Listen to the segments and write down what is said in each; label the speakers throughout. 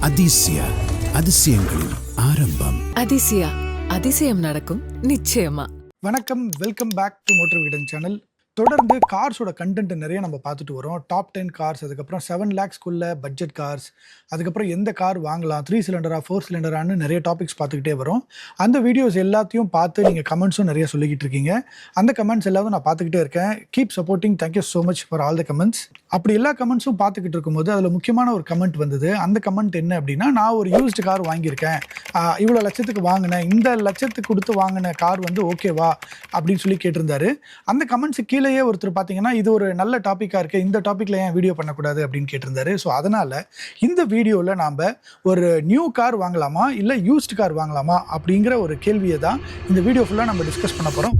Speaker 1: அதிசய அதிசயங்களின் ஆரம்பம்.
Speaker 2: அதிசயா அதிசயம் நடக்கும் நிச்சயமா.
Speaker 3: வணக்கம் welcome back to motor Vikatan channel தொடர்ந்து கார்ஸோட கண்டென்ட் நிறைய நம்ம பார்த்துட்டு வரோம். டாப் டென் கார்ஸ் அதுக்கப்புறம் செவன் லேக்ஸ்க்குள்ள பட்ஜெட் கார்ஸ் அதுக்கப்புறம் எந்த கார் வாங்கலாம் த்ரீ சிலிண்டரா ஃபோர் சிலிண்டரான்னு நிறைய டாபிக்ஸ் பார்த்துக்கிட்டே வரோம். அந்த வீடியோஸ் எல்லாத்தையும் பார்த்து நீங்கள் கமெண்ட்ஸும் நிறைய சொல்லிக்கிட்டு இருக்கீங்க. அந்த கமெண்ட்ஸ் எல்லாத்தையும் நான் பார்த்துக்கிட்டே இருக்கேன். Keep supporting thank you so much for all the comments அப்படி எல்லா கமெண்ட்ஸும் பார்த்துக்கிட்டு இருக்கும்போது அதில் முக்கியமான ஒரு கமெண்ட் வந்தது. அந்த கமெண்ட் என்ன அப்படின்னா நான் ஒரு யூஸ்டு கார் வாங்கியிருக்கேன். இவ்வளோ லட்சத்துக்கு வாங்கினேன். இந்த லட்சத்துக்கு கொடுத்து வாங்கின கார் வந்து ஓகேவா அப்படின்னு சொல்லி கேட்டிருந்தாரு. அந்த கமெண்ட்ஸ் கீழேயே ஒருத்தர் பார்த்தீங்கன்னா இது ஒரு நல்ல டாப்பிக்காக இருக்குது இந்த டாப்பிக்கில் ஏன் வீடியோ பண்ணக்கூடாது அப்படின்னு கேட்டிருந்தாரு. ஸோ அதனால் இந்த வீடியோவில் நாம் ஒரு நியூ கார் வாங்கலாமா இல்லை யூஸ்டு கார் வாங்கலாமா அப்படிங்கிற ஒரு கேள்வியை தான் இந்த வீடியோ ஃபுல்லாக நம்ம டிஸ்கஸ் பண்ண போகிறோம்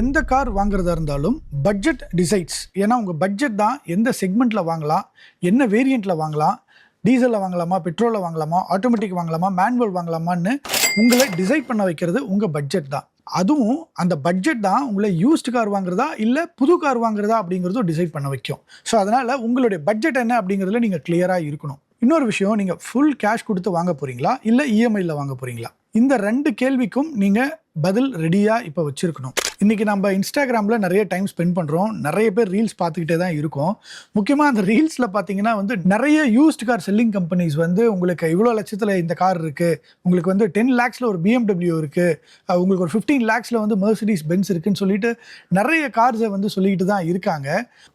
Speaker 3: எந்த கார் வாங்குறதா இருந்தாலும் பட்ஜெட் டிசைட்ஸ் ஏன்னா உங்கள் பட்ஜெட் தான் எந்த செக்மெண்ட்டில் வாங்கலாம் என்ன வேரியண்ட்டில் வாங்கலாம் டீசலில் வாங்கலாமா பெட்ரோலில் வாங்கலாமா ஆட்டோமேட்டிக் வாங்கலாமா மேனுவல் வாங்கலாமான்னு உங்களை டிசைட் பண்ண வைக்கிறது உங்கள் பட்ஜெட் தான். அதுவும் அந்த பட்ஜெட் தான் உங்களை யூஸ்டு கார் வாங்குறதா இல்லை புது கார் வாங்குறதா அப்படிங்கிறதும் டிசைட் பண்ண வைக்கும். ஸோ அதனால் உங்களுடைய பட்ஜெட் என்ன அப்படிங்கிறதுல நீங்கள் கிளியராக இருக்கணும். இன்னொரு விஷயம் நீங்கள் ஃபுல் கேஷ் கொடுத்து வாங்க போகிறீங்களா இல்லை இஎம்ஐயில் வாங்க போகிறீங்களா இந்த ரெண்டு கேள்விக்கும் நீங்கள் பதில் ரெடியாக இப்போ வச்சுருக்கணும். இன்றைக்கி நம்ம இன்ஸ்டாகிராமில் நிறைய டைம் ஸ்பெண்ட் பண்ணுறோம் நிறைய பேர் ரீல்ஸ் பார்த்துக்கிட்டே தான் இருக்கோம். முக்கியமாக அந்த ரீல்ஸில் பார்த்தீங்கன்னா வந்து நிறைய யூஸ்டு கார் செல்லிங் கம்பெனிஸ் வந்து உங்களுக்கு இவ்வளோ லட்சத்தில் இந்த கார் இருக்குது உங்களுக்கு வந்து டென் லேக்ஸில் ஒரு பிஎம்டபிள்யூ இருக்குது உங்களுக்கு ஒரு ஃபிஃப்டீன் லேக்ஸில் வந்து மெர்சிடிஸ் பென்ஸ் இருக்குன்னு சொல்லிட்டு நிறைய கார்ஸை வந்து சொல்லிக்கிட்டு தான் இருக்காங்க.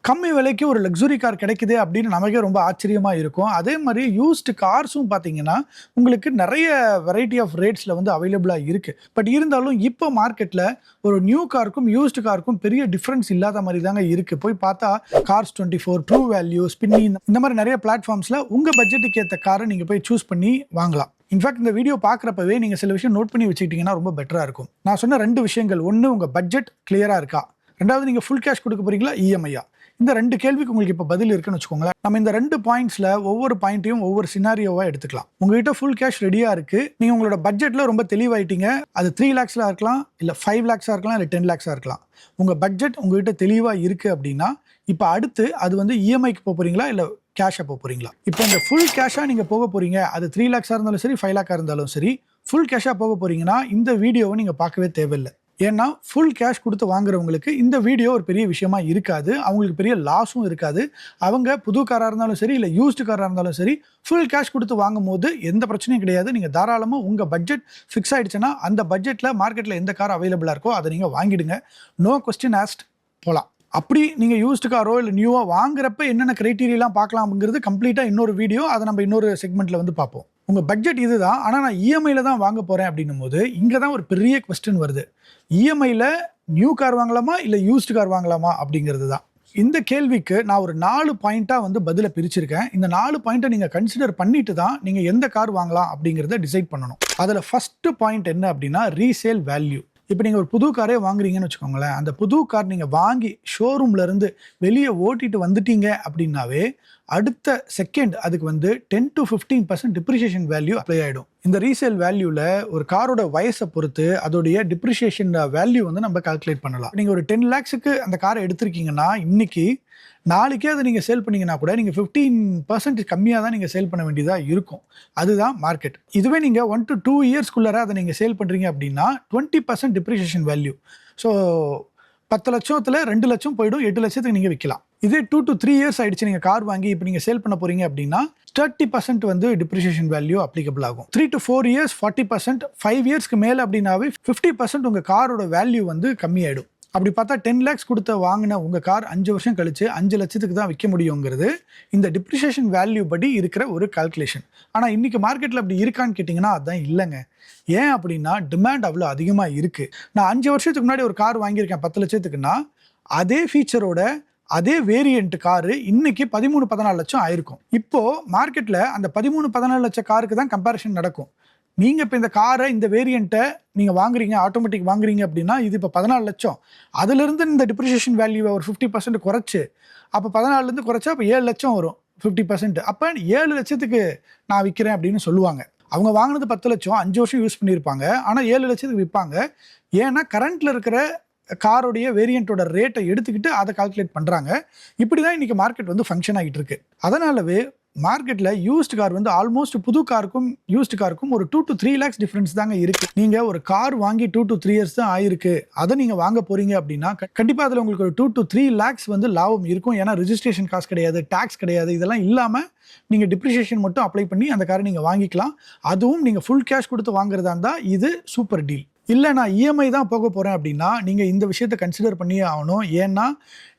Speaker 3: கம்மி விலைக்கு ஒரு லக்ஸுரி கார் கிடைக்குது அப்படின்னு நமக்கே ரொம்ப ஆச்சரியமாக இருக்கும். அதே மாதிரி யூஸ்டு கார்ஸும் பார்த்தீங்கன்னா உங்களுக்கு நிறைய வெரைட்டி ஆஃப் ரேட்ஸில் வந்து அவைலபிளாக இருக்குது பட் இருந்தாலும் இப்போ மார்க்கெட்டில் ஒரு நியூ காருக்கும் யூஸ்டு காருக்கும் பெரிய டிஃப்ரென்ஸ் இல்லாத மாதிரி தாங்க இருக்குது போய் பார்த்தா cars twenty four true value Spinny இந்த மாதிரி நிறைய பிளாட்ஃபார்ம்ஸில் உங்கள் பட்ஜெட்டுக்கு ஏற்ற காரை நீங்கள் போய் சூஸ் பண்ணி வாங்கலாம். இன்ஃபேக்ட் இந்த வீடியோ பார்க்குறப்பவே நீங்கள் சில விஷயம் நோட் பண்ணி வச்சுக்கிட்டிங்கன்னா ரொம்ப பெட்டராக இருக்கும். நான் சொன்ன ரெண்டு விஷயங்கள். ஒன்று உங்கள் பட்ஜெட் கிளியராக இருக்கா? ரெண்டாவது நீங்கள் ஃபுல் கேஷ் கொடுக்க போகிறீங்களா இஎம்ஐயா இந்த ரெண்டு கேள்விக்கு உங்களுக்கு இப்போ பதில் இருக்குன்னு வச்சுக்கோங்களேன். நம்ம இந்த ரெண்டு பாயிண்ட்ஸில் ஒவ்வொரு பாயிண்ட்டையும் ஒவ்வொரு சினாரியோவாக எடுத்துக்கலாம். உங்ககிட்ட ஃபுல் கேஷ் ரெடியாக இருக்குது நீங்கள் உங்களோட பட்ஜெட்டில் ரொம்ப தெளிவாயிட்டீங்க. அது த்ரீ லேக்ஸில் இருக்கலாம் இல்லை ஃபைவ் லேக்ஸாக இருக்கலாம் இல்லை டென் லேக்ஸாக இருக்கலாம். உங்கள் பட்ஜெட் உங்ககிட்ட தெளிவாக இருக்குது அப்படின்னா இப்போ அடுத்து அது வந்து இஎம்ஐக்கு போக போகிறீங்களா இல்லை கேஷாக போக போகிறீங்களா இப்போ இந்த ஃபுல் கேஷாக நீங்கள் போக போகிறீங்க அது த்ரீ லேக்ஸாக இருந்தாலும் சரி ஃபைவ் லேக்காக இருந்தாலும் சரி ஃபுல் கேஷாக போக போகிறீங்கன்னா இந்த வீடியோவை நீங்கள் பார்க்கவே தேவையில்லை. ஏன்னா ஃபுல் கேஷ் கொடுத்து வாங்குறவங்களுக்கு இந்த வீடியோ ஒரு பெரிய விஷயமா இருக்காது. அவங்களுக்கு பெரிய லாஸும் இருக்காது. அவங்க புது காராக இருந்தாலும் சரி இல்லை யூஸ்டு காராக இருந்தாலும் சரி ஃபுல் கேஷ் கொடுத்து வாங்கும் போது எந்த பிரச்சனையும் கிடையாது. நீங்கள் தாராளமாக உங்கள் பட்ஜெட் ஃபிக்ஸ் ஆகிடுச்சுன்னா அந்த பட்ஜெட்டில் மார்க்கெட்டில் எந்த கார் அவைலபிளாக இருக்கோ அதை நீங்கள் வாங்கிடுங்க. நோ கொஸ்டின் ஆஸ்ட் போகலாம் அப்படி நீங்கள் யூஸ்டு காரோ இல்லை நியூவாக வாங்குறப்ப என்னென்ன க்ரைட்டீரியெல்லாம் பார்க்கலாம்ங்கிறது கம்ப்ளீட்டாக இன்னொரு வீடியோ அதை நம்ம இன்னொரு செக்மெண்ட்டில் வந்து பார்ப்போம். உங்கள் பட்ஜெட் இதுதான். ஆனால் நான் இஎம்ஐயில் தான் வாங்க போகிறேன் அப்படின்னும் போது இங்கே தான் ஒரு பெரிய கொஸ்டின் வருது. இஎம்ஐயில் நியூ கார் வாங்கலாமா? இல்லை யூஸ்டு கார் வாங்கலாமா? அப்படிங்கிறது தான். இந்த கேள்விக்கு நான் ஒரு நாலு பாயிண்ட்டாக வந்து பதிலை பிரிச்சிருக்கேன். இந்த நாலு பாயிண்ட்டை நீங்கள் கன்சிடர் பண்ணிட்டு தான் நீங்கள் எந்த கார் வாங்கலாம் அப்படிங்கிறத டிசைட் பண்ணணும். அதில் ஃபஸ்ட்டு பாயிண்ட் என்ன அப்படின்னா ரீசேல் வேல்யூ இப்போ நீங்கள் ஒரு புது காரே வாங்குறீங்கன்னு வச்சுக்கோங்களேன் அந்த புது கார் நீங்கள் வாங்கி ஷோரூம்லேருந்து வெளியே ஓட்டிட்டு வந்துட்டீங்க அப்படின்னாவே அடுத்த செகண்ட் அதுக்கு வந்து ten to fifteen percent depreciation value apply ஆகிடும் இந்த ரீசேல் வேல்யூவில் ஒரு காரோட வயசை பொறுத்து அதோடைய டிப்ரிஷியேஷன் வேல்யூ வந்து நம்ம கால்குலேட் பண்ணலாம். நீங்கள் ஒரு டென் லேக்ஸுக்கு அந்த காரை எடுத்திருக்கீங்கன்னா இன்னைக்கு நாளைக்கே அதை நீங்கள் சேல் பண்ணீங்கன்னா கூட நீங்கள் ஃபிஃப்டீன் பர்சன்ட் கம்மியாக தான் நீங்கள் சேல் பண்ண வேண்டியதாக இருக்கும். அதுதான் மார்க்கெட் இதுவே நீங்கள் ஒன் டு டூ இயர்ஸ்க்குள்ளார அதை நீங்கள் சேல் பண்ணுறீங்க அப்படின்னா twenty percent depreciation value so பத்து லட்சத்தில் ரெண்டு லட்சம் போயிடும் எட்டு லட்சத்துக்கு நீங்கள் விற்கலாம் இதே டூ டு த்ரீ இயர்ஸ் ஆயிடுச்சு நீங்கள் கார் வாங்கி இப்போ நீங்கள் சேல் பண்ண போகிறீங்க அப்படின்னா தேர்ட்டி பர்சன்ட் வந்து டிப்ரிஷியேஷன் வேல்யூ அப்ளிகபிள் ஆகும். Three to four years forty percent five இயர்ஸ்க்கு மேலே அப்படின்னாவே ஃபிஃப்டி பர்சன்ட் உங்கள் காரோட வேல்யூ வந்து கம்மியாயிடும். அப்படி பார்த்தா டென் லேக்ஸ் கொடுத்த வாங்கின உங்கள் கார் அஞ்சு வருஷம் கழிச்சு அஞ்சு லட்சத்துக்கு தான் விற்க முடியுங்கிறது இந்த டிப்ரிஷியேஷன் வேல்யூ படி இருக்கிற ஒரு கால்குலேஷன் ஆனால் இன்றைக்கி மார்க்கெட்டில் அப்படி இருக்கான்னு கேட்டிங்கன்னா அதுதான் இல்லைங்க. ஏன் அப்படின்னா டிமாண்ட் அவ்வளோ அதிகமாக இருக்குது நான் அஞ்சு வருஷத்துக்கு முன்னாடி ஒரு கார் வாங்கியிருக்கேன் பத்து லட்சத்துக்குன்னா அதே ஃபீச்சரோட அதே வேரியண்ட் காரு இன்னைக்கு பதிமூணு பதினாலு லட்சம் ஆயிருக்கும். இப்போ மார்க்கெட்டில் அந்த பதிமூணு பதினாலு லட்சம் காருக்கு தான் கம்பேரிஷன் நடக்கும். நீங்கள் இப்போ இந்த காரை இந்த வேரியண்ட்டை நீங்கள் வாங்குறீங்க ஆட்டோமேட்டிக் வாங்குறீங்க அப்படின்னா இது இப்போ பதினாலு லட்சம். அதுலேருந்து இந்த டிப்ரிஷியேஷன் வேல்யூவை ஒரு ஃபிஃப்டி பர்சன்ட் குறைச்சி அப்போ பதினாலுலேருந்து குறைச்சா அப்போ ஏழு லட்சம் வரும் ஃபிஃப்டி பர்சன்ட் அப்போ ஏழு லட்சத்துக்கு நான் விற்கிறேன் அப்படின்னு சொல்லுவாங்க. அவங்க வாங்கினது பத்து லட்சம் அஞ்சு வருஷம் யூஸ் பண்ணியிருப்பாங்க. ஆனால் ஏழு லட்சத்துக்கு விற்பாங்க ஏன்னா கரண்ட்டில் இருக்கிற காரோடைய வேரியண்ட்டோட ரேட்டை எடுத்துக்கிட்டு அதை கால்குலேட் பண்ணுறாங்க இப்படி தான் இன்றைக்கி மார்க்கெட் வந்து ஃபங்க்ஷன் ஆகிட்டு இருக்கு. அதனாலவே மார்க்கெட்டில் யூஸ்ட் கார் வந்து ஆல்மோஸ்ட் புது காருக்கும் யூஸ்ட் காருக்கும் ஒரு two to three lakhs difference தாங்க இருக்குது நீங்கள் ஒரு கார் வாங்கி டூ டு த்ரீ இயர்ஸ் தான் ஆயிருக்கு. அதை நீங்கள் வாங்க போகிறீங்க அப்படின்னா கண்டிப்பாக அதில் உங்களுக்கு ஒரு டூ டு த்ரீ லேக்ஸ் வந்து லாபம் இருக்கும். ஏன்னா ரிஜிஸ்ட்ரேஷன் காசு கிடையாது டேக்ஸ் கிடையாது. இதெல்லாம் இல்லாமல் நீங்கள் டிப்ரிஷியேஷன் மட்டும் அப்ளை பண்ணி அந்த காரை நீங்கள் வாங்கிக்கலாம். அதுவும் நீங்கள் ஃபுல் கேஷ் கொடுத்து வாங்குறதா இருந்தால் இது சூப்பர் டீல் இல்லை நான் இஎம்ஐ தான் போக போகிறேன் அப்படின்னா நீங்கள் இந்த விஷயத்தை கன்சிடர் பண்ணியே ஆகணும். ஏன்னா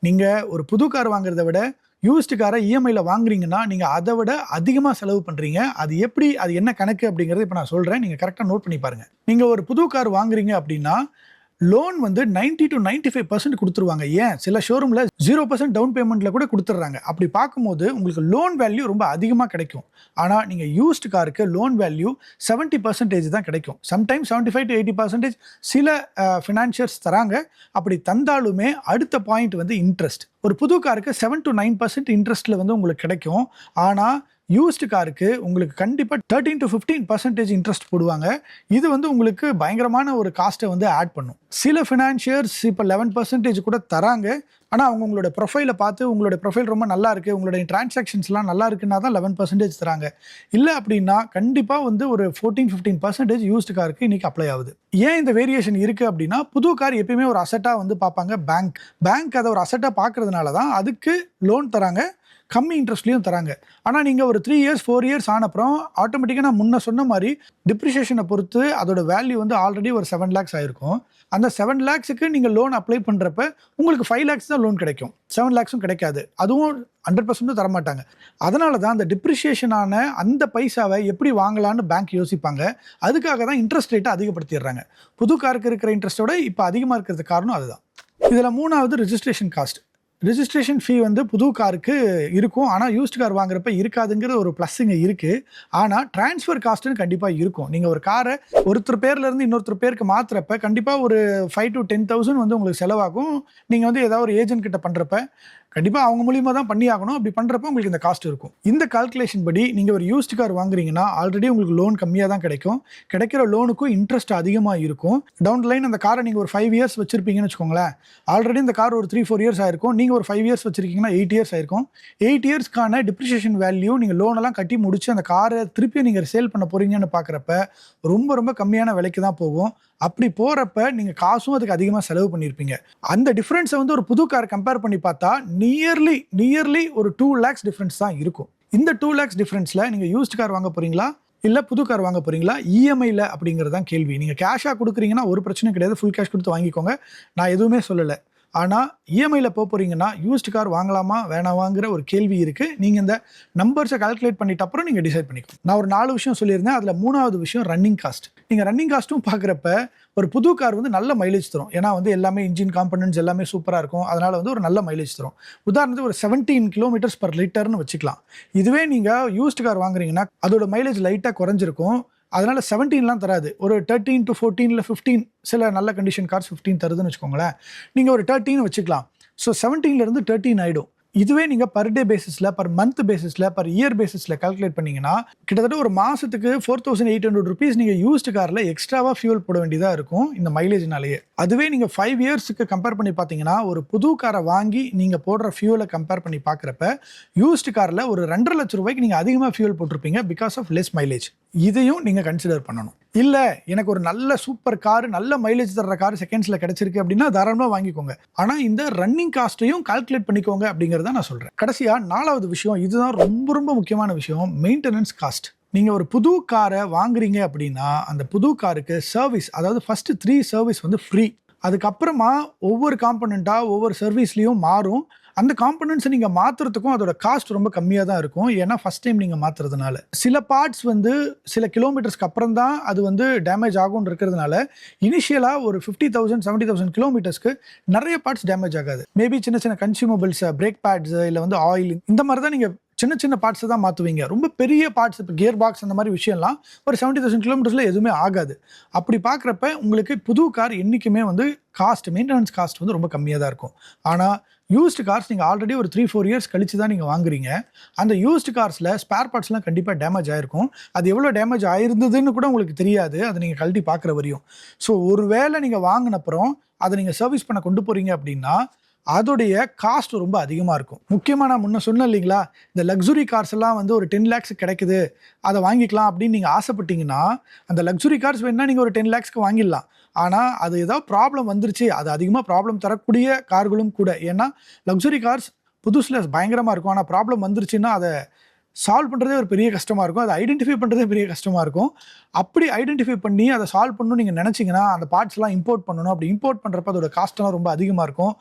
Speaker 3: நீங்கள் ஒரு புது கார் வாங்குறத விட யூஸ்டு காரை இஎம்ஐயில் வாங்குறீங்கன்னா நீங்கள் அதை விட அதிகமாக செலவு பண்ணுறீங்க அது எப்படி அது என்ன கணக்கு அப்படிங்கிறது இப்போ நான் சொல்கிறேன் நீங்கள் கரெக்டாக நோட் பண்ணி பாருங்கள் நீங்கள் ஒரு புது கார் வாங்குறீங்க அப்படின்னா லோன் வந்து 90 டு 95% ஃபைவ் பர்சன்ட் கொடுத்துருவாங்க. ஏன்? சில ஷோரூமில் ஜீரோ பர்சன்ட் டவுன் பேமெண்ட்டில் கூட கொடுத்துட்றாங்க அப்படி பார்க்கும்போது உங்களுக்கு லோன் வேல்யூ ரொம்ப அதிகமாக கிடைக்கும். ஆனால் நீங்கள் யூஸ்டு காருக்கு லோன் வேல்யூ 70% பர்சன்டேஜ் தான் கிடைக்கும். Sometimes 75 five to eighty percentage சில ஃபினான்ஷியர்ஸ் தராங்க. அப்படி தந்தாலுமே அடுத்த பாயிண்ட் வந்து இன்ட்ரெஸ்ட் ஒரு புது காருக்கு செவன் டு நைன் பர்சன்ட் இன்ட்ரெஸ்ட்டில் வந்து உங்களுக்கு கிடைக்கும். ஆனால் யூஸ்டு காருக்கு உங்களுக்கு கண்டிப்பாக thirteen to fifteen percentage interest போடுவாங்க. இது வந்து உங்களுக்கு பயங்கரமான ஒரு காஸ்ட்டை வந்து ஆட் பண்ணும். சில ஃபினான்ஷியர்ஸ் இப்போ லெவன் பர்சன்டேஜ் கூட தராங்க. ஆனால் அவங்க உங்களோட ப்ரொஃபைலை பார்த்து உங்களோட ப்ரொஃபைல் ரொம்ப நல்லா இருக்குது உங்களுடைய டிரான்சாக்ஷன்ஸ்லாம் நல்லா இருக்குன்னா தான் லெவன் பர்சன்டேஜ் தராங்க. இல்லை அப்படின்னா கண்டிப்பாக வந்து ஒரு ஃபோர்டீன் ஃபிஃப்டீன் பர்சன்டேஜ் யூஸ்டு காருக்கு இன்றைக்கி அப்ளை ஆகுது. ஏன் இந்த வேரியேஷன் இருக்குது அப்படின்னா புது கார் எப்பயுமே ஒரு அசட்டாக வந்து பார்ப்பாங்க பேங்க் பேங்க் அதை ஒரு அசட்டாக பார்க்கறதுனால தான் அதுக்கு லோன் தராங்க. கம்மி இன்ட்ரெஸ்ட்லையும் தராங்க. ஆனால் நீங்கள் ஒரு த்ரீ இயர்ஸ் ஃபோர் இயர்ஸ் ஆனப்புறம் ஆட்டோமேட்டிக்காக நான் முன்ன சொன்ன மாதிரி டிப்ரிஷியேஷனை பொறுத்து அதோட வேல்யூ வந்து ஆல்ரெடி ஒரு செவன் லேக்ஸ் ஆயிருக்கும். அந்த செவன் லேக்ஸுக்கு நீங்கள் லோன் அப்ளை பண்ணுறப்ப உங்களுக்கு ஃபைவ் லேக்ஸ் தான் லோன் கிடைக்கும். செவன் லேக்ஸும் கிடைக்காது. அதுவும் ஹண்ட்ரட் பர்சன்ட்டும் தரமாட்டாங்க அதனால தான் அந்த டிப்ரிஷியேஷனான அந்த பைசாவை எப்படி வாங்கலாம்னு பேங்க் யோசிப்பாங்க. அதுக்காக தான் இன்ட்ரெஸ்ட் ரேட்டை அதிகப்படுத்திடுறாங்க. புது காருக்கு இருக்கிற இன்ட்ரெஸ்ட்டோட இப்போ அதிகமாக இருக்கிறதுக்கு காரணம் அதுதான். இதில் மூணாவது ரிஜிஸ்ட்ரேஷன் காஸ்ட் ரிஜிஸ்ட்ரேஷன் ஃபீ வந்து புது காருக்கு இருக்கும். ஆனால் யூஸ்டு கார் வாங்குறப்ப இருக்காதுங்கிற ஒரு ப்ளஸ் இங்கே இருக்குது ஆனால் டிரான்ஸ்ஃபர் காஸ்ட்டுன்னு கண்டிப்பாக இருக்கும். நீங்கள் ஒரு காரை ஒருத்தர் பேர்லேருந்து இன்னொருத்தர் பேருக்கு மாற்றுறப்ப கண்டிப்பாக ஒரு ஃபைவ் டு டென் தௌசண்ட் வந்து உங்களுக்கு செலவாகும். நீங்கள் வந்து ஏதாவது ஒரு ஏஜென்ட் கிட்ட பண்ணுறப்ப கண்டிப்பாக அவங்க மூலியமாக தான் பண்ணி ஆகணும் அப்படி பண்ணுறப்ப உங்களுக்கு இந்த காஸ்ட் இருக்கும். இந்த கால்குலேஷன் படி நீங்கள் ஒரு யூஸ்டு கார் வாங்குறீங்கன்னா ஆல்ரெடி உங்களுக்கு லோன் கம்மியாக தான் கிடைக்கும். கிடைக்கிற லோனுக்கும் இன்ட்ரெஸ்ட் அதிகமாக இருக்கும். டவுன் லைன் அந்த காரை நீங்கள் ஒரு ஃபைவ் இயர்ஸ் வச்சிருப்பீங்கன்னு வச்சுக்கோங்களேன். ஆல்ரெடி இந்த கார் ஒரு த்ரீ ஃபோர் இயர்ஸ் ஆயிருக்கும். நீங்கள் ஒரு ஃபைவ் இயர்ஸ் வச்சிருக்கீங்கன்னா எயிட் இயர்ஸ் ஆயிருக்கும். எயிட் இயர்ஸ்க்கான டிப்ரிஷியேஷன் வேல்யூ நீங்கள் லோனெல்லாம் கட்டி முடிச்சு அந்த காரை திருப்பி நீங்கள் சேல் பண்ண போகிறீங்கன்னு பார்க்குறப்ப ரொம்ப ரொம்ப கம்மியான விலைக்கு தான் போகும். அப்படி போகிறப்ப நீங்கள் காசும் அதுக்கு அதிகமாக செலவு பண்ணியிருப்பீங்க அந்த டிஃப்ரென்ஸை வந்து ஒரு புது கார் கம்பேர் பண்ணி பார்த்தா நியர்லி நியர்லி ஒரு டூ லேக்ஸ் டிஃப்ரென்ஸ் தான் இருக்கும். இந்த டூ லேக்ஸ் டிஃப்ரென்ஸில் நீங்கள் யூஸ்ட் கார் வாங்க போகிறீங்களா இல்லை புது கார் வாங்க போகிறீங்களா இஎம்ஐயில் அப்படிங்கிறது தான் கேள்வி. நீங்கள் கேஷாக கொடுக்குறீங்கன்னா ஒரு பிரச்சனையும் கிடையாது. ஃபுல் கேஷ் கொடுத்து வாங்கிக்கோங்க. நான் எதுவுமே சொல்லலை. ஆனால் இஎம்ஐயில் போக போகிறீங்கன்னா யூஸ்டு கார் வாங்கலாமா வேணாமாங்கிற ஒரு கேள்வி இருக்குது நீங்கள் இந்த நம்பர்ஸை கால்குலேட் பண்ணிட்ட அப்புறம் நீங்கள் டிசைட் பண்ணிக்கணும். நான் ஒரு நாலு விஷயம் சொல்லியிருந்தேன் அதில் மூணாவது விஷயம் ரன்னிங் காஸ்ட் நீங்கள் ரன்னிங் காஸ்ட்டும் பார்க்குறப்ப ஒரு புது கார் வந்து நல்ல மைலேஜ் தரும். ஏன்னா வந்து எல்லாமே இன்ஜின் காம்பனன்ட்ஸ் எல்லாமே சூப்பராக இருக்கும். அதனால் வந்து ஒரு நல்ல மைலேஜ் தரும். உதாரணத்துக்கு ஒரு செவன்டீன் கிலோமீட்டர்ஸ் பர் லிட்டர்னு வச்சுக்கலாம். இதுவே நீங்கள் யூஸ்டு கார் வாங்குறீங்கன்னா அதோட மைலேஜ் லைட்டாக குறைஞ்சிருக்கும். அதனால் செவன்டீன்லாம் தராது. ஒரு தேர்ட்டீன் டு ஃபோர்டீனில் ஃபிஃப்டீன் சில நல்ல கண்டிஷன் கார்ஸ் ஃபிஃப்டீன் தருதுன்னு வச்சுக்கோங்களேன். நீங்கள் ஒரு தேர்ட்டின் வச்சுக்கலாம். ஸோ செவன்டீன்லேருந்து தேர்ட்டின் ஆகிடும் இதுவே நீங்கள் பர் டே பேசிஸில் பர் மந்த் பேசிஸில் பர் இயர் பேசிஸில் கால்குலேட் பண்ணீங்கன்னா கிட்டத்தட்ட ஒரு மாதத்துக்கு four thousand eight hundred rupees நீங்கள் யூஸ்டு காரில் எக்ஸ்ட்ராவாக ஃபியூல் போட வேண்டியதாக இருக்கும் இந்த மைலேஜ்னாலேயே அதுவே நீங்கள் ஃபைவ் இயர்ஸுக்கு கம்பேர் பண்ணி பார்த்தீங்கன்னா ஒரு புது காரை வாங்கி நீங்கள் போடுற ஃபியூலை கம்பேர் பண்ணி பார்க்குறப்ப யூஸ்டு காரில் ஒரு ரெண்டரை லட்ச ரூபாய்க்கு நீங்கள் அதிகமாக ஃபியூல் போட்டிருப்பீங்க பிகாஸ் ஆஃப் லெஸ் மைலேஜ் இதையும் நீங்கள் கன்சிடர் பண்ணணும். இல்லை எனக்கு ஒரு நல்ல சூப்பர் கார் நல்ல மைலேஜ் தர்ற கார் செகண்ட்ஸில் கிடச்சிருக்கு அப்படின்னா தாராளமாக வாங்கிக்கோங்க. ஆனால் இந்த ரன்னிங் காஸ்ட்டையும் கால்குலேட் பண்ணிக்கோங்க அப்படிங்கிறத நான் சொல்கிறேன் கடைசியாக நாலாவது விஷயம் இதுதான் ரொம்ப ரொம்ப முக்கியமான விஷயம் மெயின்டெனன்ஸ் காஸ்ட் நீங்கள் ஒரு புது காரை வாங்குறீங்க அப்படின்னா அந்த புது காருக்கு சர்வீஸ் அதாவது ஃபஸ்ட்டு த்ரீ சர்வீஸ் வந்து ஃப்ரீ அதுக்கப்புறமா ஒவ்வொரு காம்பனண்ட்டாக ஒவ்வொரு சர்வீஸ்லேயும் மாறும். அந்த காம்பனன்ட்ஸை நீங்கள் மாற்றுறதுக்கும் அதோட காஸ்ட் ரொம்ப கம்மியாக தான் இருக்கும். ஏன்னா ஃபஸ்ட் டைம் நீங்கள் மாற்றுறதுனால சில பார்ட்ஸ் வந்து சில கிலோமீட்டர்ஸ்க்கு அப்புறம் தான் அது வந்து டேமேஜ் ஆகும்னு இருக்கிறதுனால இனிஷியலாக ஒரு ஃபிஃப்டி தௌசண்ட் செவன்ட்டி தௌசண்ட் கிலோமீட்டர்ஸ்க்கு நிறைய பார்ட்ஸ் டேமேஜ் ஆகாது. மேபி சின்ன சின்ன கன்சியூமபிள்ஸ் பிரேக் பேட்ஸ் இல்லை வந்து ஆயில் இந்த மாதிரி தான் நீங்கள் சின்ன சின்ன பார்ட்ஸை தான் மாற்றுவீங்க ரொம்ப பெரிய பார்ட்ஸ் இப்போ கியர் பாக்ஸ் அந்த மாதிரி விஷயம்லாம் ஒரு செவன்ட்டி தௌசண்ட் கிலோமீட்டர்ஸில் எதுவுமே ஆகாது. அப்படி பார்க்குறப்ப உங்களுக்கு புது கார் என்றைக்குமே வந்து காஸ்ட் மெயின்டெனன்ஸ் காஸ்ட் வந்து ரொம்ப கம்மியாக தான் இருக்கும். ஆனால் யூஸ்டு கார்ஸ் நீங்கள் ஆல்ரெடி ஒரு த்ரீ ஃபோர் இயர்ஸ் கழிச்சு தான் நீங்கள் வாங்குறீங்க. அந்த யூஸ்டு கார்ஸில் ஸ்பேர் பார்ட்ஸ்லாம் கண்டிப்பாக டேமேஜ் ஆயிருக்கும். அது எவ்வளோ டேமேஜ் ஆயிருந்ததுன்னு கூட உங்களுக்கு தெரியாது. அதை நீங்கள் கழட்டி பார்க்குற வரையும். ஸோ ஒரு வேளை நீங்கள் வாங்கினப்புறம் அதை நீங்கள் சர்வீஸ் பண்ண கொண்டு போகிறீங்க அப்படின்னா அதோடைய காஸ்ட் ரொம்ப அதிகமாக இருக்கும். முக்கியமாக நான் முன்ன சொன்னேன் இல்லைங்களா? இந்த லக்ஸுரி கார்ஸ் எல்லாம் வந்து ஒரு டென் லேக்ஸ் கிடைக்குது. அதை வாங்கிக்கலாம் அப்படின்னு நீங்கள் ஆசைப்பட்டீங்கன்னா அந்த லக்ஸுரி கார்ஸ் வேணால் நீங்கள் ஒரு டென் லேக்ஸ்க்கு வாங்கிடலாம். ஆனால் அது ஏதாவது ப்ராப்ளம் வந்துருச்சு. அது அதிகமாக ப்ராப்ளம் தரக்கூடிய கார்களும் கூட. ஏன்னா லக்ஸுரி கார்ஸ் புதுசில் பயங்கரமாக இருக்கும். ஆனால் ப்ராப்ளம் வந்துருச்சுன்னா அதை சால்வ் பண்ணுறதே ஒரு பெரிய கஷ்டமாக இருக்கும். அதை ஐடென்டிஃபை பண்ணுறதே பெரிய கஷ்டமாக இருக்கும். அப்படி ஐடென்டிஃபை பண்ணி அதை சால்வ் பண்ணணும்னு நீங்கள் நினச்சிங்கன்னா அந்த பார்ட்ஸ்லாம் இம்போர்ட் பண்ணணும். அப்படி இம்போர்ட் பண்ணுறப்ப அதோட காஸ்ட்லாம் ரொம்ப அதிகமாக இருக்கும்.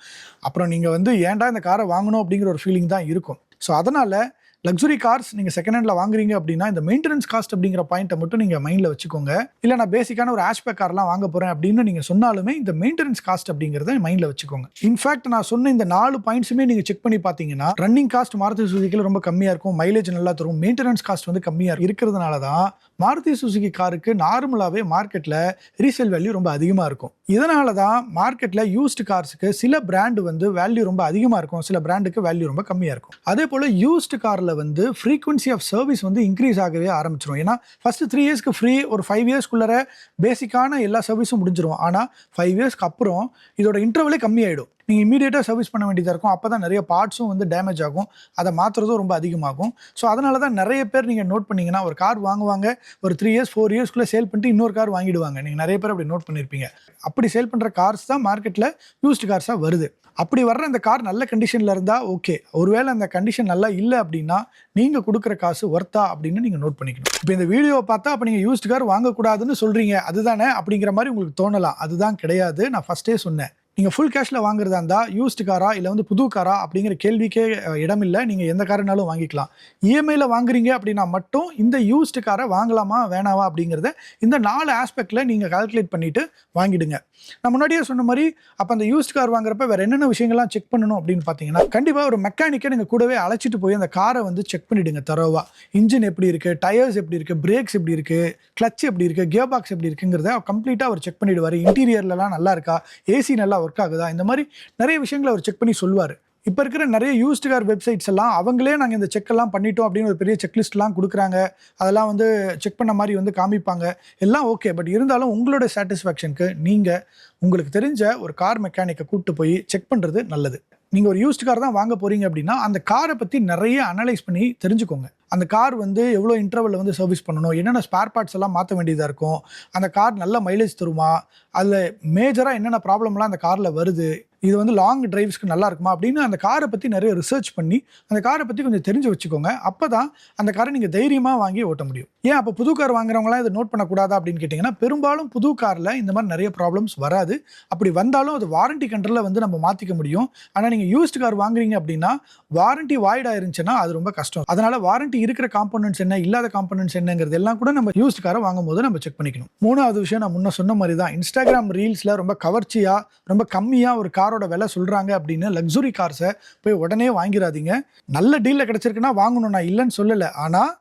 Speaker 3: அப்புறம் நீங்கள் வந்து ஏன்டா இந்த காரை வாங்கணும்? அப்படிங்கிற ஒரு ஃபீலிங் தான் இருக்கும். ஸோ அதனால் லக்ஸுரி கார்ஸ் நீங்கள் செகண்ட் ஹேண்டில் வாங்குறீங்க அப்படின்னா இந்த மெயின்டெனன்ஸ் காஸ்ட் அப்படிங்கிற பாயிண்ட்டை மட்டும் நீங்கள் மைண்டில் வச்சுக்கோங்க. இல்லை நான் பேசிக்கான ஒரு ஆஷ்பேக் கார்லாம் வாங்க போகிறேன் அப்படின்னு நீங்கள் சொன்னாலுமே இந்த மெயின்டெனன்ஸ் காஸ்ட் அப்படிங்கிறத மைண்டில் வச்சுக்கோங்க. இன்ஃபேக்ட் நான் சொன்ன இந்த நாலு பாயிண்ட்ஸுமே நீங்கள் செக் பண்ணி பார்த்தீங்கன்னா ரன்னிங் காஸ்ட் மாருதி சுசுக்கியில் ரொம்ப கம்மியாக இருக்கும். மைலேஜ் நல்லா தரும். மெயின்டெனன்ஸ் காஸ்ட் வந்து கம்மியாக இருக்கிறதுனால தான் மாருதி சுசுகி காருக்கு நார்மலாகவே மார்க்கெட்டில் ரீசேல் வேல்யூ ரொம்ப அதிகமாக இருக்கும். இதனால தான் மார்க்கெட்டில் யூஸ்டு கார்ஸுக்கு சில பிராண்டு வந்து வேல்யூ ரொம்ப அதிகமாக இருக்கும். சில பிராண்டுக்கு வேல்யூ ரொம்ப கம்மியாக இருக்கும். அதே போல் யூஸ்டு காரில் வந்து ஃப்ரீக்வன்சி ஆஃப் சர்வீஸ் வந்து இன்க்ரீஸ் ஆகவே ஆரம்பிச்சிடும் ஏன்னா ஃபஸ்ட்டு த்ரீ இயர்ஸ்க்கு ஃப்ரீ ஒரு ஃபைவ் இயர்ஸ்க்குள்ளே பேசிக்கான எல்லா சர்வீஸும் முடிஞ்சிடும் ஆனால் ஃபைவ் இயர்ஸ்க்கு அப்புறம் இதோட இன்டர்வலே கம்மியாயிடும். நீங்கள் இமீடியட்டாக சர்வீஸ் பண்ண வேண்டியதாக இருக்கும். அப்போ தான் நிறைய பார்ட்ஸும் வந்து டேமேஜ் ஆகும். அதை மாற்றுறதும் ரொம்ப அதிகமாகும். ஸோ அதனால தான் நிறைய பேர் நீங்கள் நோட் பண்ணிங்கன்னா ஒரு கார் வாங்குவாங்க. ஒரு த்ரீ இயர்ஸ் ஃபோர் இயர்ஸ்க்குள்ளே சேல் பண்ணிட்டு இன்னொரு கார் வாங்கிடுவாங்க. நீங்கள் நிறைய பேர் அப்படி நோட் பண்ணியிருப்பீங்க அப்படி சேல் பண்ணுற கார்ஸ் தான் மார்க்கெட்டில் யூஸ்டு கார்ஸாக வருது. அப்படி வர்ற அந்த கார் நல்ல கண்டிஷனில் இருந்தால் ஓகே ஒருவேளை அந்த கண்டிஷன் நல்லா இல்லை அப்படின்னா நீங்கள் கொடுக்குற காசு ஒர்த்தா அப்படின்னு நீங்கள் நோட் பண்ணிக்கணும். இப்போ இந்த வீடியோவை பார்த்தா அப்போ நீங்கள் யூஸ்டு கார் வாங்கக்கூடாதுன்னு சொல்கிறீங்க அதுதானே? அப்படிங்கிற மாதிரி உங்களுக்கு தோணலாம். அதுதான் கிடையாது. நான் ஃபஸ்ட்டே சொன்னேன். நீங்கள் ஃபுல் கேஷில் வாங்குறதா இருந்தால் யூஸ்டு காரா இல்லை வந்து புது காரா அப்படிங்கிற கேள்விக்கே இடமில்லை நீங்கள் எந்த காரனாலும் வாங்கிக்கலாம். இஎம்ஐயில் வாங்குறீங்க அப்படின்னா மட்டும் இந்த யூஸ்டு காரை வாங்கலாமா வேணாவா அப்படிங்கிறத இந்த நாலு ஆஸ்பெக்டில் நீங்கள் கால்குலேட் பண்ணிவிட்டு வாங்கிடுங்க. நான் முன்னாடியே சொன்ன மாதிரி அப்போ அந்த யூஸ்ட் கார் வாங்குறப்ப வேறு என்னென்ன விஷயங்கள்லாம் செக் பண்ணணும் அப்படின்னு பார்த்தீங்கன்னா கண்டிப்பாக ஒரு மெக்கானிக்கை நீங்கள் கூடவே அழைச்சிட்டு போய் அந்த காரை வந்து செக் பண்ணிவிடுங்க தரவா. இன்ஜின் எப்படி இருக்குது டயர்ஸ் எப்படி இருக்குது பிரேக்ஸ் எப்படி இருக்குது கிளச் எப்படி இருக்குது கியர் பாக்ஸ் எப்படி இருக்குங்கிறத கம்ப்ளீட்டாக அவர் செக் பண்ணிடுவார். இன்டீரியர்லலாம் நல்லா இருக்கா? ஏசி நல்லா ஒர்க் ஆகுதா? இந்த மாதிரி நிறைய விஷயங்களை அவர் செக் பண்ணி சொல்லுவார். இப்போ இருக்கிற நிறைய யூஸ்டு கார் வெப்சைட்ஸ் எல்லாம் அவங்களே நாங்கள் இந்த செக்கெல்லாம் பண்ணிட்டோம் அப்படின்னு ஒரு பெரிய செக்லிஸ்ட்லாம் கொடுக்குறாங்க. அதெல்லாம் வந்து செக் பண்ண மாதிரி வந்து காமிப்பாங்க. எல்லாம் ஓகே பட் இருந்தாலும் உங்களோட சாட்டிஸ்ஃபேக்ஷனுக்கு நீங்கள் உங்களுக்கு தெரிஞ்ச ஒரு கார் மெக்கானிக்கை கூப்பிட்டு போய் செக் பண்ணுறது நல்லது. நீங்கள் ஒரு யூஸ்டு கார் தான் வாங்க போகிறீங்க அப்படின்னா அந்த காரை பற்றி நிறைய அனலைஸ் பண்ணி தெரிஞ்சுக்கோங்க. அந்த கார் வந்து எவ்வளோ இன்டர்வலில் வந்து சர்வீஸ் பண்ணணும் என்னென்ன ஸ்பேர் பார்ட்ஸ் எல்லாம் மாற்ற வேண்டியதாக இருக்கும் அந்த கார் நல்ல மைலேஜ் தருமா அதில் மேஜராக என்னென்ன ப்ராப்ளம்லாம் அந்த காரில் வருது இது வந்து லாங் டிரைவ்ஸ்க்கு நல்லா இருக்குமா அப்படின்னு அந்த காரை பற்றி நிறைய ரிசர்ச் பண்ணி அந்த காரை பற்றி கொஞ்சம் தெரிஞ்சு வச்சுக்கோங்க. அப்போ தான் அந்த காரை நீங்கள் தைரியமாக வாங்கி ஓட்ட முடியும். ஏன் அப்போ புது கார் வாங்குறவங்களாம் இதை நோட் பண்ணக்கூடாதா அப்படின்னு கேட்டிங்கன்னா பெரும்பாலும் புது காரில் இந்த மாதிரி நிறைய ப்ராப்ளம்ஸ் வராது. அப்படி வந்தாலும் அது வாரண்டி கண்ட்ரில் வந்து நம்ம மாற்றிக்க முடியும். ஆனால் நீங்கள் யூஸ்டு கார் வாங்குறீங்க அப்படின்னா வாரண்டி வாய்ட் ஆயிருந்துச்சுன்னா அது ரொம்ப கஷ்டம். அதனால் வாரண்டி இருக்கிற காம்பனன்ட்ஸ் என்ன இல்லாத காம்பனன்ட்ஸ் என்னங்கிறது எல்லாம் கூட நம்ம யூஸ்டு காரை வாங்கும் போது நம்ம செக் பண்ணிக்கணும். மூணாவது விஷயம் நான் முன்ன சொன்ன மாதிரி தான் இன்ஸ்டாகிராம் ரீல்ஸில் ரொம்ப கவர்ச்சியாக ரொம்ப கம்மியாக ஒரு கார் காரோட விலை சொல்கிறாங்க அப்படின்னு லக்ஸுரி கார்ஸை போய் உடனே வாங்கிடாதீங்க நல்ல டீலில் கிடச்சிருக்குன்னா வாங்கணும் நான் இல்லைன்னு சொல்லலை. ஆனால்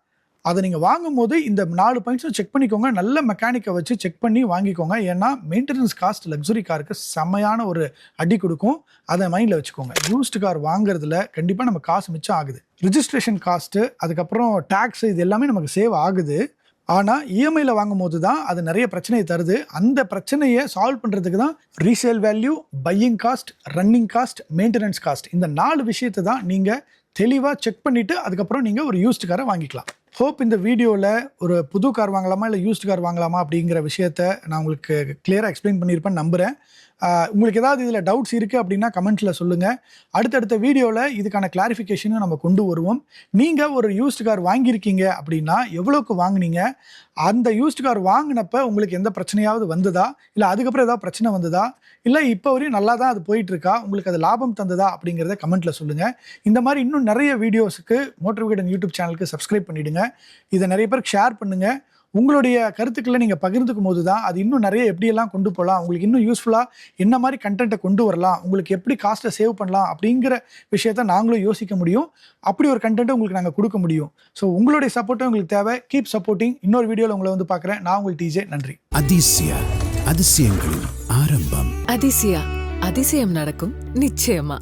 Speaker 3: அதை நீங்கள் வாங்கும்போது இந்த நாலு பாயிண்ட்ஸும் செக் பண்ணிக்கோங்க. நல்ல மெக்கானிக்கை வச்சு செக் பண்ணி வாங்கிக்கோங்க. ஏன்னா மெயின்டெனன்ஸ் காஸ்ட் லக்ஸுரி காருக்கு செம்மையான ஒரு அடி கொடுக்கும். அதை மைண்டில் வச்சுக்கோங்க. யூஸ்டு கார் வாங்குறதுல கண்டிப்பாக நம்ம காசு மிச்சம் ஆகுது. ரிஜிஸ்ட்ரேஷன் காஸ்ட்டு அதுக்கப்புறம் டேக்ஸ் இது எல்லாமே நமக்கு சேவ் ஆகுது. ஆனால் இஎம்ஐயில் வாங்கும் போது தான் அது நிறைய பிரச்சனையை தருது. அந்த பிரச்சனையை சால்வ் பண்ணுறதுக்கு தான் resale value buying cost running cost maintenance cost இந்த நாலு விஷயத்தை தான் நீங்கள் தெளிவாக செக் பண்ணிவிட்டு அதுக்கப்புறம் நீங்கள் ஒரு யூஸ்டு காரை வாங்கிக்கலாம். ஹோப் இந்த வீடியோவில் ஒரு புது கார் வாங்கலாமா இல்லை யூஸ்டு கார் வாங்கலாமா அப்படிங்கிற விஷயத்த நான் உங்களுக்கு கிளியராக எக்ஸ்பிளைன் பண்ணியிருப்பேன் நம்புகிறேன் உங்களுக்கு ஏதாவது இதில் டவுட்ஸ் இருக்குது அப்படின்னா கமெண்ட்ஸில் சொல்லுங்கள் அடுத்தடுத்த வீடியோவில் இதுக்கான கிளாரிஃபிகேஷனும் நம்ம கொண்டு வருவோம். நீங்கள் ஒரு யூஸ்டு கார் வாங்கியிருக்கீங்க அப்படின்னா எவ்வளோக்கு வாங்குனீங்க? அந்த யூஸ்டு கார் வாங்கினப்ப உங்களுக்கு எந்த பிரச்சனையாவது வந்ததா? இல்லை அதுக்கப்புறம் ஏதாவது பிரச்சனை வந்ததா? இல்லை இப்போ வரையும் நல்லா தான் அது போயிட்டுருக்கா? உங்களுக்கு அது லாபம் தந்ததா? அப்படிங்கிறத கமெண்ட்டில் சொல்லுங்கள் இந்த மாதிரி இன்னும் நிறைய வீடியோஸுக்கு மோட்டர் வீடன் யூடியூப் சேனலுக்கு சப்ஸ்கிரைப் பண்ணிவிடுங்க இதை நிறைய பேருக்கு ஷேர் பண்ணுங்கள் உங்களுடைய கருத்துக்களை நீங்கள் பகிர்ந்துக்கும் போது தான் அது இன்னும் நிறைய எப்படியெல்லாம் கொண்டு போகலாம் உங்களுக்கு இன்னும் யூஸ்ஃபுல்லாக என்ன மாதிரி கண்டென்ட்டை கொண்டு வரலாம் உங்களுக்கு எப்படி காஸ்ட்டை சேவ் பண்ணலாம் அப்படிங்கிற விஷயத்த நாங்களும் யோசிக்க முடியும். அப்படி ஒரு கண்டென்ட்டை உங்களுக்கு நாங்கள் கொடுக்க முடியும். ஸோ உங்களுடைய சப்போர்ட்டும் உங்களுக்கு தேவை. கீப் சப்போர்ட்டிங் இன்னொரு வீடியோவில் உங்களை வந்து பார்க்குறேன். நான் உங்கள் டிஜே நன்றி.
Speaker 1: அதிசய அதிசயங்களின் ஆரம்பம்.
Speaker 2: அதிசயா அதிசயம் நடக்கும் நிச்சயமா.